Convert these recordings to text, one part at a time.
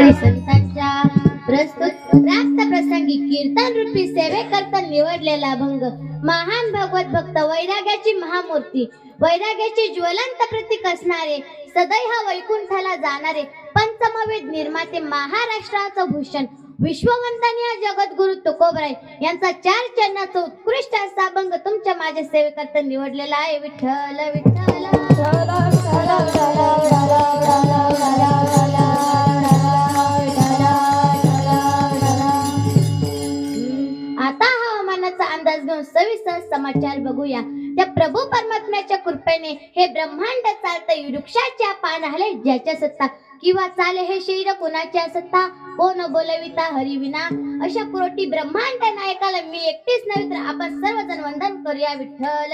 वारकरी संतांच्या प्रस्तुत रास्त प्रसंगी कीर्तन रूपी सेवे करता निवडलेला भंग महान भगवत भक्त वैराग्याची महामूर्ती. वैराग्याचे ज्वलंत प्रतीक असणारे सदैव वैकुंठाला जाणारे पंचमवेद निर्माते महाराष्ट्राचं भूषण. विश्ववंदनीय जगद्गुरु तुकोबराय यांचा चार चरणाचा उत्कृष्ट असा भंग तुमच्या माझ्या सेवेकरता निवडलेला आहे. विठ्ठल विठ्ठल. सविस्तर समाचार बघूया. त्या प्रभू परमात्म्याच्या कृपेने हे ब्रह्मांड चालतं वृक्षाच्या पानाले ज्याच्या सत्ता किंवा चाले हे शरीर कोणाच्या सत्ता? हो कोण बोलविता हरिविना अशा कोटी ब्रह्मांड नायकाला मी एकटीच नव्हे तर आपण सर्वजण वंदन करूया विठ्ठल.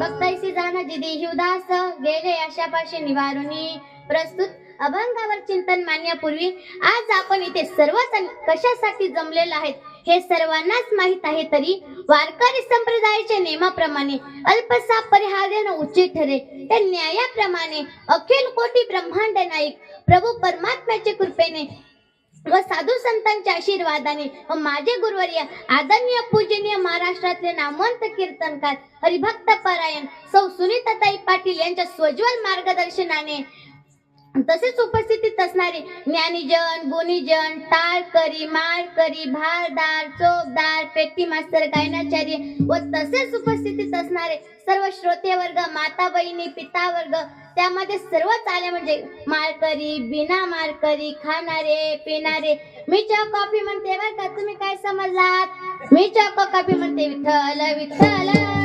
भक्ताईसी जाणं दिदी हिवदास गेले आशापाशी निवारुनी. प्रस्तुत अभंगावर चिंतन मानण्यापूर्वी आज आपण इथे सर्वजण कशासाठी जमलेलो आहेत हे सर्वांनाच माहीत आहे तरी वारकरी संप्रदायाच्या नियमाप्रमाणे अल्पसा परिहार्यानं उचित ठरे तर न्यायाप्रमाणे अखिल कोटी ब्रह्मांड नाईक प्रभू परमात्म्याच्या कृपेने व साधू संतांच्या आशीर्वादाने व माझे गुरुवर्य आदरणीय पूजनीय महाराष्ट्रातले नामवंत कीर्तनकार हरिभक्त परायण सौ सुनीताताई पाटील यांच्या स्वज्वल मार्गदर्शनाने तसेच उपस्थितीत असणारे ज्ञानीजन गुणीजन टाळकरी माळकरी भारदार चोपदार पेटी मास्तर गायनाचार्य व तसेच उपस्थितीत असणारे सर्व श्रोते वर्ग माता बहिणी पिता वर्ग त्यामध्ये सर्वच आले म्हणजे मारकरी बिना मारकरी खाणारे पिणारे. मी चौक कॉफी म्हणते बरं का तुम्ही काय समजलात? मी चौक कॉफी म्हणते विठ्ठल विठ्ठल.